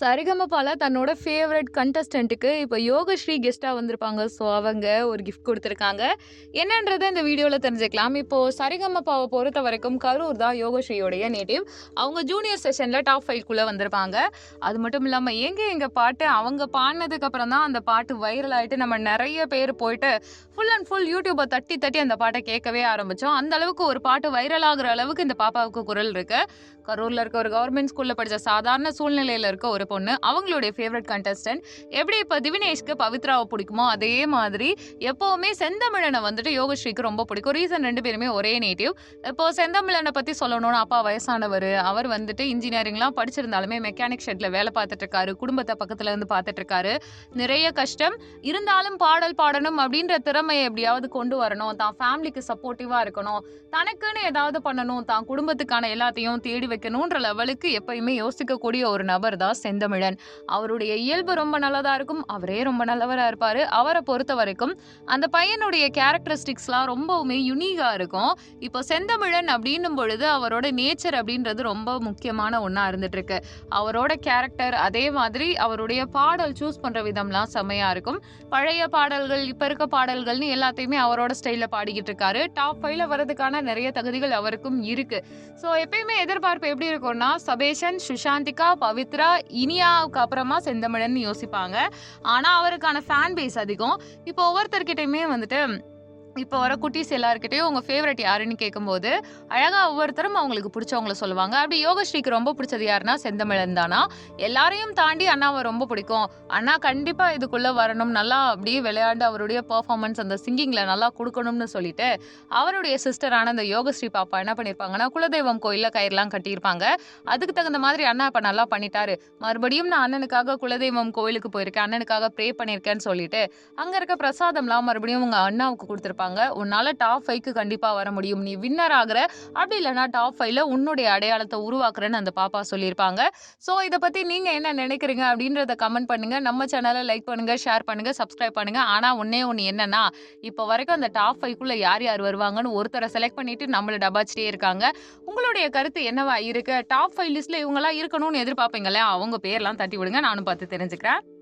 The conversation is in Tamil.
சரிகமபால தன்னோட ஃபேவரட் கண்டஸ்டண்ட்டுக்கு இப்போ யோகஸ்ரீ கெஸ்ட்டாக வந்திருப்பாங்க. ஸோ அவங்க ஒரு கிஃப்ட் கொடுத்துருக்காங்க. என்னன்றதை இந்த வீடியோவில் தெரிஞ்சுக்கலாம். இப்போது சரிகமபாவை பொறுத்த வரைக்கும் கரூர் தான் யோகஸ்ரீயோடைய நேட்டிவ் அவங்க ஜூனியர் செஷனில் டாப் ஃபைவ்க்குள்ளே வந்திருப்பாங்க. அது மட்டும் இல்லாமல் எங்கே எங்கள் பாட்டு அவங்க பாடினதுக்கப்புறம் தான் அந்த பாட்டு வைரல் ஆகிட்டு நம்ம நிறைய பேர் போயிட்டு ஃபுல் அண்ட் ஃபுல் யூடியூப்பை தட்டி தட்டி அந்த பாட்டை கேட்கவே ஆரம்பித்தோம் அந்த அளவுக்கு ஒரு பாட்டு வைரல் ஆகுற அளவுக்கு இந்த பாப்பாவுக்கு குரல் இருக்குது கரூரில் இருக்க ஒரு கவர்மெண்ட் ஸ்கூலில் படித்த சாதாரண சூழ்நிலையில் இருக்க ஒரு பொண்ணு அவங்களுடைய ஃபேவரட் கண்டஸ்டன்ட் எப்படி இப்போ திவினேஷ்க்கு பவித்ராவை பிடிக்குமோ அதே மாதிரி எப்போவுமே செந்தமிழனை வந்துட்டு யோகஸ்ரீக்கு ரொம்ப பிடிக்கும். ரீசன் ரெண்டு பேருமே ஒரே நேட்டிவ் இப்போ செந்தமிழனை பற்றி சொல்லணும்னு அப்பா வயசானவர். அவர் வந்துட்டு இன்ஜினியரிங்லாம் படிச்சிருந்தாலுமே மெக்கானிக் ஷெட்டில் வேலை பார்த்துட்டு இருக்காரு. குடும்பத்தை பக்கத்துல இருந்து பார்த்துட்டு இருக்காரு. நிறைய கஷ்டம். இருந்தாலும் பாடல் பாடணும் அப்படின்ற திறமையை எப்படியாவது கொண்டு வரணும். தான் ஃபேமிலிக்கு சப்போர்ட்டிவாக இருக்கணும். தனக்குன்னு ஏதாவது பண்ணணும். தான் குடும்பத்துக்கான எல்லாத்தையும் தேடி வைக்கணுன்ற லெவலுக்கு எப்பயுமே யோசிக்கக்கூடிய ஒரு நபர் தான் செந்தமிழன். அவருடைய இயல்பு ரொம்ப நல்லதா இருக்கும். அவரே ரொம்ப நல்லவராக இருப்பார். அவரை பொறுத்த வரைக்கும் அந்த பையனுடைய கேரக்டரிஸ்டிக்ஸ்லாம் ரொம்பவுமே யுனிக்காக இருக்கும். இப்போ செந்தமிழன் அப்படின்னும் பொழுது அவரோட நேச்சர் அப்படின்றது ரொம்ப முக்கியமான ஒன்றா இருந்துட்டு இருக்கு அவரோட கேரக்டர் அதே மாதிரி அவருடைய பாடல் சூஸ் பண்ணுற விதம்லாம் செம்மையாக இருக்கும். பழைய பாடல்கள் இப்போ இருக்க பாடல்கள்னு எல்லாத்தையுமே அவரோட ஸ்டைலில் பாடிக்கிட்டு இருக்காரு. டாப் ஃபைவ்ல வரதுக்கான நிறைய தகுதிகள் அவருக்கும் இருக்கு. ஸோ எப்பயுமே எதிர்பார்ப்பு எப்படி இருக்கும்னா சபேஷன் சுஷாந்திகா பவித்ரா இனியாவுக்கு அப்புறமா செந்தமிழன் யோசிப்பாங்க. ஆனா அவருக்கான ஃபேன் பேஸ் அதிகம். இப்போ ஒவ்வொருத்தர்கிட்டையுமே வந்துட்டு இப்போ வர குட்டீஸ் எல்லாருக்கிட்டையும் உங்கள் ஃபேவரட் யாருன்னு கேட்கும்போது அழகாக ஒவ்வொருத்தரும் அவங்களுக்கு பிடிச்சவங்கள சொல்லுவாங்க. அப்படி யோகஸ்ரீக்கு ரொம்ப பிடிச்சது யாருன்னா செந்தமிழன் தானா? எல்லாரையும் தாண்டி அண்ணாவை ரொம்ப பிடிக்கும். அண்ணா கண்டிப்பாக இதுக்குள்ளே வரணும். நல்லா அப்படியே விளையாண்டு அவருடைய பர்ஃபார்மன்ஸ் அந்த சிங்கிங்கில் நல்லா கொடுக்கணும்னு சொல்லிட்டு அவருடைய சிஸ்டரான அந்த யோகஸ்ரீ பாப்பா என்ன பண்ணியிருப்பாங்கன்னா குலதெய்வம் கோயிலில் கயிறுலாம் கட்டியிருப்பாங்க. அதுக்கு தகுந்த மாதிரி அண்ணா இப்போ நல்லா பண்ணிட்டாரு. மறுபடியும் நான் அண்ணனுக்காக குலதெய்வம் கோயிலுக்கு போயிருக்கேன் அண்ணனுக்காக ப்ரே பண்ணியிருக்கேன்னு சொல்லிட்டு அங்கே இருக்க பிரசாதம்லாம் மறுபடியும் உங்கள் அண்ணாவுக்கு கொடுத்துருப்பாங்க. உன்னால டாப் ஃபைவ்க்கு கண்டிப்பாக வர முடியும். நீ வின்னர் ஆகுற. அப்படி இல்லைனா டாப் ஃபைவ்ல உன்னுடைய அடையாளத்தை உருவாக்குறேன்னு அந்த பாப்பா சொல்லியிருப்பாங்க. ஸோ இதை பற்றி நீங்கள் என்ன நினைக்கிறீங்க அப்படின்றத கமெண்ட் பண்ணுங்க. நம்ம சேனலை லைக் பண்ணுங்க ஷேர் பண்ணுங்க சப்ஸ்கிரைப் பண்ணுங்க. ஆனால் ஒன்னே ஒன்று என்னன்னா இப்போ வரைக்கும் அந்த டாப் ஃபைவ்க்குள்ள யார் யார் வருவாங்கன்னு ஒருத்தரை செலக்ட் பண்ணிட்டு நம்மளை டபாச்சிட்டே இருக்காங்க. உங்களுடைய கருத்து என்னவா இருக்கு? டாப் ஃபைவ் லிஸ்ட்ல இவங்களாம் இருக்கணும்னு எதிர்பார்ப்பீங்களே அவங்க பேர்லாம் தட்டி விடுங்க. நானும் பார்த்து தெரிஞ்சுக்கிறேன்.